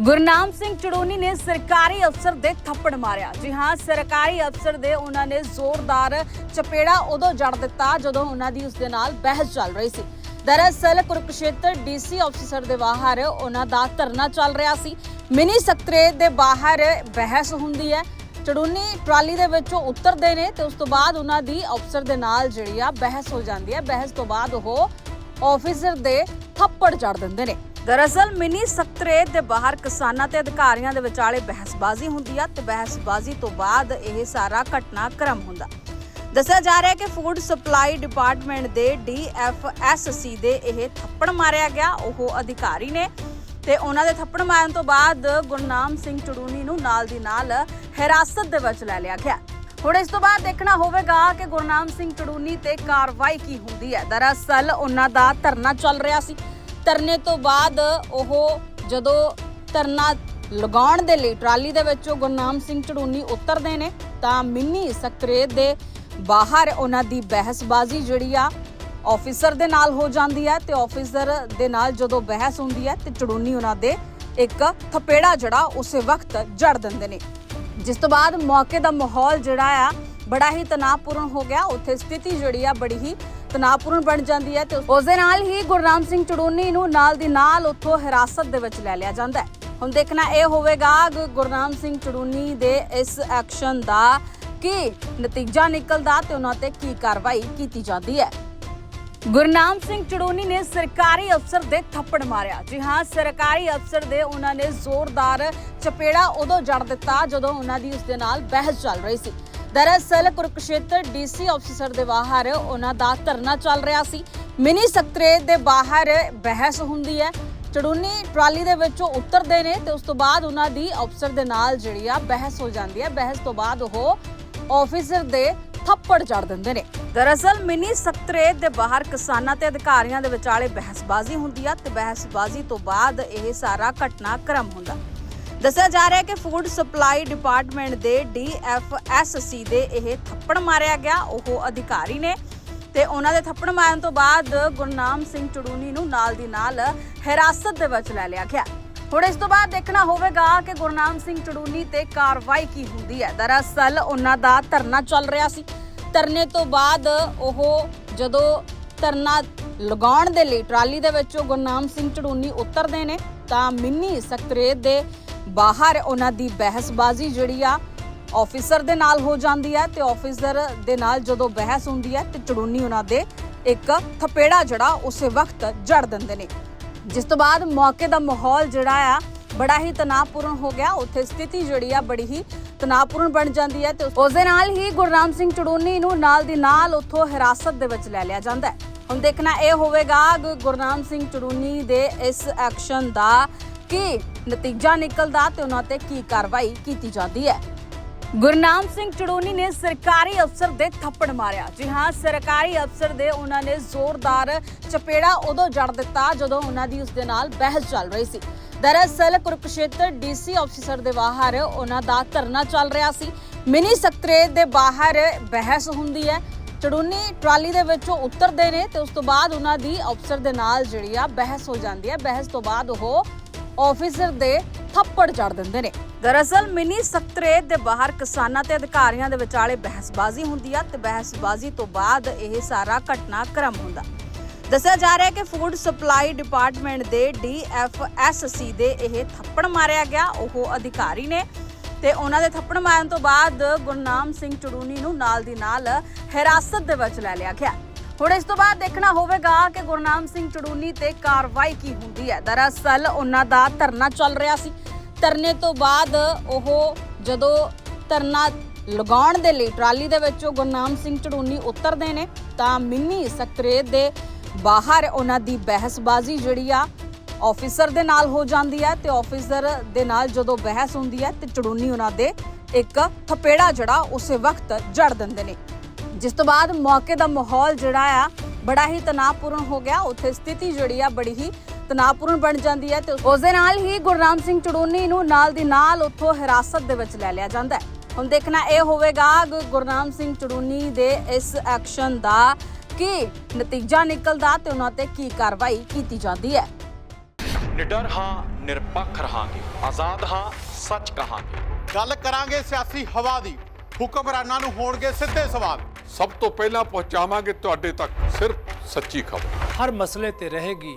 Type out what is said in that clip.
ਗੁਰਨਾਮ ਸਿੰਘ ਚੜੋਨੀ ਨੇ ਸਰਕਾਰੀ ਅਫਸਰ ਦੇ ਥੱਪੜ ਮਾਰਿਆ। ਜੀ ਹਾਂ, ਸਰਕਾਰੀ ਅਫਸਰ ਦੇ ਉਹਨਾਂ ਨੇ ਜ਼ੋਰਦਾਰ ਚਪੇੜਾ ਉਦੋਂ ਜੜ ਦਿੱਤਾ ਜਦੋਂ ਉਹਨਾਂ ਦੀ ਉਸ ਦੇ ਨਾਲ ਬਹਿਸ ਚੱਲ ਰਹੀ ਸੀ। ਦਰਅਸਲ ਕੁਰਕਸ਼ੇਤਰ ਡੀਸੀ ਅਫਸਰ ਦੇ ਬਾਹਰ ਉਹਨਾਂ ਦਾ ਧਰਨਾ ਚੱਲ ਰਿਹਾ ਸੀ। ਮਿਨੀ ਸਕੱਤਰੇਤ ਦੇ ਬਾਹਰ ਬਹਿਸ ਹੁੰਦੀ ਹੈ। ਚੜੂਨੀ ਟਰਾਲੀ ਦੇ ਵਿੱਚੋਂ ਉਤਰਦੇ ਨੇ ਤੇ ਉਸ ਤੋਂ ਬਾਅਦ ਉਹਨਾਂ ਦੀ ਅਫਸਰ ਦੇ ਨਾਲ ਜਿਹੜੀ ਆ ਬਹਿਸ ਹੋ ਜਾਂਦੀ ਹੈ। ਬਹਿਸ ਤੋਂ ਬਾਅਦ ਉਹ ਆਫੀਸਰ ਦੇ ਥੱਪੜ ਜੜ ਦਿੰਦੇ ਨੇ। ਦਰਅਸਲ ਮਿਨੀ ਸਕੱਤਰੇਤ ਦੇ ਬਾਹਰ ਕਿਸਾਨਾਂ ਤੇ ਅਧਿਕਾਰੀਆਂ ਦੇ ਵਿਚਾਲੇ ਬਹਿਸਬਾਜ਼ੀ ਹੁੰਦੀ ਆ ਤੇ ਬਹਿਸਬਾਜ਼ੀ ਤੋਂ ਬਾਅਦ ਇਹ ਸਾਰਾ ਘਟਨਾਕ੍ਰਮ ਹੁੰਦਾ। ਦੱਸਿਆ ਜਾ ਰਿਹਾ ਹੈ ਕਿ ਫੂਡ ਸਪਲਾਈ ਡਿਪਾਰਟਮੈਂਟ ਦੇ ਡੀਐਫਐਸਸੀ ਦੇ ਇਹ ਥੱਪੜ ਮਾਰਿਆ ਗਿਆ। ਉਹ ਅਧਿਕਾਰੀ ਨੇ ਤੇ ਉਹਨਾਂ ਦੇ ਥੱਪੜ ਮਾਰਨ ਤੋਂ ਬਾਅਦ ਗੁਰਨਾਮ ਸਿੰਘ ਚੜੂਨੀ ਨੂੰ ਨਾਲ ਦੀ ਨਾਲ ਹਿਰਾਸਤ ਦੇ ਵਿੱਚ ਲੈ ਲਿਆ ਗਿਆ। ਹੁਣ ਇਸ ਤੋਂ ਬਾਅਦ ਦੇਖਣਾ ਹੋਵੇਗਾ ਕਿ ਗੁਰਨਾਮ ਸਿੰਘ ਚੜੂਨੀ ਤੇ ਕਾਰਵਾਈ ਕੀ ਹੁੰਦੀ ਹੈ। ਦਰਅਸਲ ਉਹਨਾਂ ਦਾ ਧਰਨਾ ਚੱਲ ਰਿਹਾ ਸੀ। ਧਰਨੇ ਤੋਂ ਬਾਅਦ ਉਹ ਜਦੋਂ ਧਰਨਾ ਲਗਾਉਣ ਦੇ ਲਈ ਟਰਾਲੀ ਦੇ ਵਿੱਚੋਂ ਗੁਰਨਾਮ ਸਿੰਘ ਚੜੂਨੀ ਉਤਰਦੇ ਨੇ, ਤਾਂ ਮਿੰਨੀ ਸਕੱਤਰੇਤ ਦੇ ਬਾਹਰ ਉਹਨਾਂ ਦੀ ਬਹਿਸਬਾਜ਼ੀ ਜਿਹੜੀ ਆ ਆਫੀਸਰ ਦੇ ਨਾਲ ਹੋ ਜਾਂਦੀ ਹੈ ਤੇ ਆਫੀਸਰ ਦੇ ਨਾਲ ਜਦੋਂ ਬਹਿਸ ਹੁੰਦੀ ਹੈ ਤੇ ਚੜੂਨੀ ਉਹਨਾਂ ਦੇ ਇੱਕ ਥਪੇੜਾ ਜਿਹੜਾ ਉਸੇ ਵਕਤ ਜੜ ਦਿੰਦੇ ਨੇ। ਜਿਸ ਤੋਂ ਬਾਅਦ ਮੌਕੇ ਦਾ ਮਾਹੌਲ ਜਿਹੜਾ ਆ, ਬੜਾ ਹੀ ਤਣਾਅਪੂਰਨ ਹੋ ਗਿਆ। ਉੱਥੇ ਸਥਿਤੀ ਜਿਹੜੀ ਆ, ਬੜੀ ਹੀ ਤਣਾਅਪੂਰਨ ਬਣ ਜਾਂਦੀ ਹੈ ਤੇ ਉਸ ਦੇ ਨਾਲ ਹੀ ਗੁਰਨਾਮ ਸਿੰਘ ਚੜੂਨੀ ਨੂੰ ਨਾਲ ਦੀ ਨਾਲ ਉੱਥੋਂ ਹਿਰਾਸਤ ਦੇ ਵਿੱਚ ਲੈ ਲਿਆ ਜਾਂਦਾ ਹੈ। ਹੁਣ ਦੇਖਣਾ ਇਹ ਹੋਵੇਗਾ ਗੁਰਨਾਮ ਸਿੰਘ ਚੜੂਨੀ ਦੇ ਇਸ ਐਕਸ਼ਨ ਦਾ ਕੀ ਨਤੀਜਾ ਨਿਕਲਦਾ ਤੇ ਉਹਨਾਂ ਤੇ ਕੀ ਕਾਰਵਾਈ ਕੀਤੀ ਜਾਂਦੀ ਹੈ। ਗੁਰਨਾਮ ਸਿੰਘ ਚੜੂਨੀ ਨੇ ਸਰਕਾਰੀ ਅਫਸਰ ਦੇ ਥੱਪੜ ਮਾਰਿਆ। ਜੀ ਹਾਂ, ਸਰਕਾਰੀ ਅਫਸਰ ਦੇ ਉਹਨਾਂ ਨੇ ਜ਼ੋਰਦਾਰ ਚਪੇੜਾ ਉਦੋਂ ਜੜ ਦਿੱਤਾ ਜਦੋਂ ਉਹਨਾਂ ਦੀ ਉਸ ਦੇ ਨਾਲ ਬਹਿਸ ਚੱਲ ਰਹੀ ਸੀ। ਦਰਅਸਲ, ਕੁਰਕਸ਼ੇਤਰ ਡੀਸੀ ਅਫਸਰ ਦੇ ਬਾਹਰ ਉਹਨਾਂ ਦਾ ਧਰਨਾ ਚੱਲ ਰਿਹਾ ਸੀ। ਮਿਨੀ ਸਕੱਤਰੇਤ ਦੇ ਬਾਹਰ ਬਹਿਸ ਹੁੰਦੀ ਹੈ। ਚੜੂਨੀ ਟਰਾਲੀ ਦੇ ਵਿੱਚੋਂ ਉਤਰਦੇ ਨੇ ਤੇ ਉਸ ਤੋਂ ਬਾਅਦ ਉਹਨਾਂ ਦੀ ਅਫਸਰ ਦੇ ਨਾਲ ਜਿਹੜੀ ਆ ਬਹਿਸ ਹੋ ਜਾਂਦੀ ਹੈ। ਬਹਿਸ ਤੋਂ ਬਾਅਦ ਉਹ ਆਫੀਸਰ ਦੇ ਥੱਪੜ ਜੜ ਦਿੰਦੇ ਨੇ। ਦਰਅਸਲ ਮਿਨੀ ਸਕੱਤਰੇਤ ਦੇ ਬਾਹਰ ਕਿਸਾਨਾਂ ਤੇ ਅਧਿਕਾਰੀਆਂ ਦੇ ਵਿਚਾਲੇ ਬਹਿਸਬਾਜ਼ੀ ਹੁੰਦੀ ਆ ਤੇ ਬਹਿਸਬਾਜ਼ੀ ਤੋਂ ਬਾਅਦ ਇਹ ਸਾਰਾ ਘਟਨਾਕ੍ਰਮ ਹੁੰਦਾ। ਦੱਸਿਆ ਜਾ ਰਿਹਾ ਹੈ ਕਿ ਫੂਡ ਸਪਲਾਈ ਡਿਪਾਰਟਮੈਂਟ ਦੇ ਡੀਐਫਐਸਸੀ ਦੇ ਇਹ ਥੱਪੜ ਮਾਰਿਆ ਗਿਆ। ਉਹ ਅਧਿਕਾਰੀ ਨੇ ਤੇ ਉਹਨਾਂ ਦੇ ਥੱਪੜ ਮਾਰਨ ਤੋਂ ਬਾਅਦ ਗੁਰਨਾਮ ਸਿੰਘ ਚੜੂਨੀ ਨੂੰ ਨਾਲ ਦੀ ਨਾਲ ਹਿਰਾਸਤ ਦੇ ਵਿੱਚ ਲੈ ਲਿਆ ਗਿਆ। ਹੁਣ ਇਸ ਤੋਂ ਬਾਅਦ ਦੇਖਣਾ ਹੋਵੇਗਾ ਕਿ ਗੁਰਨਾਮ ਸਿੰਘ ਚੜੂਨੀ ਤੇ ਕਾਰਵਾਈ ਕੀ ਹੁੰਦੀ ਹੈ। ਦਰਅਸਲ ਉਹਨਾਂ ਦਾ ਧਰਨਾ ਚੱਲ ਰਿਹਾ ਸੀ। ਧਰਨੇ ਤੋਂ ਬਾਅਦ ਉਹ ਜਦੋਂ ਧਰਨਾ ਲਗਾਉਣ ਦੇ ਲਈ ਟਰਾਲੀ ਦੇ ਵਿੱਚੋਂ ਗੁਰਨਾਮ ਸਿੰਘ ਚੜੂਨੀ ਉਤਰਦੇ ਨੇ, ਤਾਂ ਮਿੰਨੀ ਸਕੱਤਰੇਤ ਦੇ ਬਾਹਰ ਉਹਨਾਂ ਦੀ ਬਹਿਸਬਾਜ਼ੀ ਜਿਹੜੀ ਆ ਆਫੀਸਰ ਦੇ ਨਾਲ ਹੋ ਜਾਂਦੀ ਹੈ ਤੇ ਆਫੀਸਰ ਦੇ ਨਾਲ ਜਦੋਂ ਬਹਿਸ ਹੁੰਦੀ ਹੈ ਤੇ ਚੜੂਨੀ ਉਹਨਾਂ ਦੇ ਇੱਕ ਥਪੇੜਾ ਜਿਹੜਾ ਉਸੇ ਵਕਤ ਜੜ ਦਿੰਦੇ ਨੇ। ਜਿਸ ਤੋਂ ਬਾਅਦ ਮੌਕੇ ਦਾ ਮਾਹੌਲ ਜਿਹੜਾ ਆ, ਬੜਾ ਹੀ ਤਣਾਅਪੂਰਨ ਹੋ ਗਿਆ। ਉੱਥੇ ਸਥਿਤੀ ਜਿਹੜੀ ਆ, ਬੜੀ ਹੀ ਤਣਾਅਪੂਰਨ ਬਣ ਜਾਂਦੀ ਹੈ ਤੇ ਉਸ ਦੇ ਨਾਲ ਹੀ ਗੁਰਨਾਮ ਸਿੰਘ ਚੜੂਨੀ ਨੂੰ ਨਾਲ ਦੀ ਨਾਲ ਉੱਥੋਂ ਹਿਰਾਸਤ ਦੇ ਵਿੱਚ ਲੈ ਲਿਆ ਜਾਂਦਾ ਹੈ। ਹੁਣ ਦੇਖਣਾ ਇਹ ਹੋਵੇਗਾ ਗੁਰਨਾਮ ਸਿੰਘ ਚੜੂਨੀ ਦੇ ਇਸ ਐਕਸ਼ਨ ਦਾ ਕੀ ਨਤੀਜਾ ਨਿਕਲਦਾ ਤੇ ਉਹਨਾਂ ਤੇ ਕੀ ਕਾਰਵਾਈ ਕੀਤੀ ਜਾਂਦੀ ਹੈ। ਗੁਰਨਾਮ ਸਿੰਘ ਚੜੂਨੀ ਨੇ ਸਰਕਾਰੀ ਅਫਸਰ ਦੇ ਥੱਪੜ ਮਾਰਿਆ। ਜੀ ਹਾਂ, ਸਰਕਾਰੀ ਅਫਸਰ ਦੇ ਉਹਨਾਂ ਨੇ ਜ਼ੋਰਦਾਰ ਚਪੇੜਾ ਉਦੋਂ ਜੜ ਦਿੱਤਾ ਜਦੋਂ ਉਹਨਾਂ ਦੀ ਉਸ ਦੇ ਨਾਲ ਬਹਿਸ ਚੱਲ ਰਹੀ ਸੀ। ਦਰਅਸਲ ਕੁਰਕਸ਼ੇਤਰ ਡੀਸੀ ਅਫਸਰ ਦੇ ਬਾਹਰ ਉਹਨਾਂ ਦਾ ਧਰਨਾ ਚੱਲ ਰਿਹਾ ਸੀ। ਮਿਨੀ ਸਕੱਤਰੇਤ ਦੇ ਬਾਹਰ ਬਹਿਸ ਹੁੰਦੀ ਹੈ। ਚੜੂਨੀ ਟਰਾਲੀ ਦੇ ਵਿੱਚੋਂ ਉਤਰਦੇ ਨੇ ਤੇ ਉਸ ਤੋਂ ਬਾਅਦ ਉਹਨਾਂ ਦੀ ਅਫਸਰ ਦੇ ਨਾਲ ਜਿਹੜੀ ਆ ਬਹਿਸ ਹੋ ਜਾਂਦੀ ਹੈ। ਬਹਿਸ ਤੋਂ ਬਾਅਦ ਉਹ ਆਫੀਸਰ ਦੇ ਥੱਪੜ ਜੜ ਦਿੰਦੇ ਨੇ। ਦਰਅਸਲ ਮਿਨੀ ਸਕੱਤਰੇਤ ਦੇ ਬਾਹਰ ਕਿਸਾਨਾਂ ਤੇ ਅਧਿਕਾਰੀਆਂ ਦੇ ਵਿਚਾਲੇ ਬਹਿਸਬਾਜ਼ੀ ਹੁੰਦੀ ਆ ਤੇ ਬਹਿਸਬਾਜ਼ੀ ਤੋਂ ਬਾਅਦ ਇਹ ਸਾਰਾ ਘਟਨਾਕ੍ਰਮ ਹੁੰਦਾ। ਦੱਸਿਆ ਜਾ ਰਿਹਾ ਹੈ ਕਿ ਫੂਡ ਸਪਲਾਈ ਡਿਪਾਰਟਮੈਂਟ ਦੇ ਡੀਐਫਐਸਸੀ ਦੇ ਇਹ ਥੱਪੜ ਮਾਰਿਆ ਗਿਆ। ਉਹ ਅਧਿਕਾਰੀ ਨੇ ਤੇ ਉਹਨਾਂ ਦੇ ਥੱਪੜ ਮਾਰਨ ਤੋਂ ਬਾਅਦ ਗੁਰਨਾਮ ਸਿੰਘ ਚੜੂਨੀ ਨੂੰ ਨਾਲ ਦੀ ਨਾਲ ਹਿਰਾਸਤ ਦੇ ਵਿੱਚ ਲੈ ਲਿਆ ਗਿਆ। ਹੁਣ ਇਸ ਤੋਂ ਬਾਅਦ ਦੇਖਣਾ ਹੋਵੇਗਾ ਕਿ ਗੁਰਨਾਮ ਸਿੰਘ ਚੜੂਨੀ ਤੇ ਕਾਰਵਾਈ ਕੀ ਹੁੰਦੀ ਹੈ। ਦਰਅਸਲ ਉਹਨਾਂ ਦਾ ਧਰਨਾ ਚੱਲ ਰਿਹਾ ਸੀ। ਧਰਨੇ ਤੋਂ ਬਾਅਦ ਉਹ ਜਦੋਂ ਧਰਨਾ ਲਗਾਉਣ ਦੇ ਲਈ ਟਰਾਲੀ ਦੇ ਵਿੱਚੋਂ ਗੁਰਨਾਮ ਸਿੰਘ ਚੜੂਨੀ ਉਤਰਦੇ ਨੇ, ਤਾਂ ਮਿੰਨੀ ਸਕੱਤਰੇਤ ਦੇ ਬਾਹਰ ਉਹਨਾਂ ਦੀ ਬਹਿਸਬਾਜ਼ੀ ਜਿਹੜੀ ਆ ਆਫੀਸਰ ਦੇ ਨਾਲ ਹੋ ਜਾਂਦੀ ਹੈ ਤੇ ਆਫੀਸਰ ਦੇ ਨਾਲ ਜਦੋਂ ਬਹਿਸ ਹੁੰਦੀ ਹੈ ਤੇ ਚੜੂਨੀ ਉਹਨਾਂ ਦੇ ਇੱਕ ਥਪੇੜਾ ਜਿਹੜਾ ਉਸੇ ਵਕਤ ਜੜ ਦਿੰਦੇ ਨੇ। ਜਿਸ ਤੋਂ ਬਾਅਦ ਮੌਕੇ ਦਾ ਮਾਹੌਲ ਜਿਹੜਾ ਆ ਬੜਾ ਹੀ ਤਣਾਅਪੂਰਨ ਹੋ ਗਿਆ। ਉੱਥੇ ਸਥਿਤੀ ਜਿਹੜੀ ਆ ਬੜੀ ਹੀ ਤਣਾਅਪੂਰਨ ਬਣ ਜਾਂਦੀ ਹੈ ਤੇ ਉਸ ਦੇ ਨਾਲ ਹੀ ਗੁਰਨਾਮ ਸਿੰਘ ਚੜੂਨੀ ਨੂੰ ਨਾਲ ਦੀ ਨਾਲ ਉੱਥੋਂ ਹਿਰਾਸਤ ਦੇ ਵਿੱਚ ਲੈ ਲਿਆ ਜਾਂਦਾ ਹੈ। ਹੁਣ ਦੇਖਣਾ ਇਹ ਹੋਵੇਗਾ ਗੁਰਨਾਮ ਸਿੰਘ ਚੜੂਨੀ ਦੇ ਇਸ ਐਕਸ਼ਨ ਦਾ ਕੀ ਨਤੀਜਾ ਨਿਕਲਦਾ ਤੇ ਉਹਨਾਂ ਤੇ ਕੀ ਕਾਰਵਾਈ ਕੀਤੀ ਜਾਂਦੀ ਹੈ। ਨਿਡਰ ਹਾਂ ਨਿਰਪੱਖ ਰਹਾਂਗੇ। ਆਜ਼ਾਦ ਹਾਂ ਸੱਚ ਕਹਾਂਗੇ। ਗੱਲ ਕਰਾਂਗੇ ਸਿਆਸੀ ਹਵਾ ਦੀ। ਹੁਕਮਰਾਨਾਂ ਨੂੰ ਹੋਣਗੇ ਸਿੱਧੇ ਸਵਾਲ। ਸਭ ਤੋਂ ਪਹਿਲਾਂ ਪਹੁੰਚਾਵਾਂਗੇ ਤੁਹਾਡੇ ਤੱਕ ਸਿਰਫ ਸੱਚੀ ਖਬਰ। ਹਰ ਮਸਲੇ ਤੇ ਰਹੇਗੀ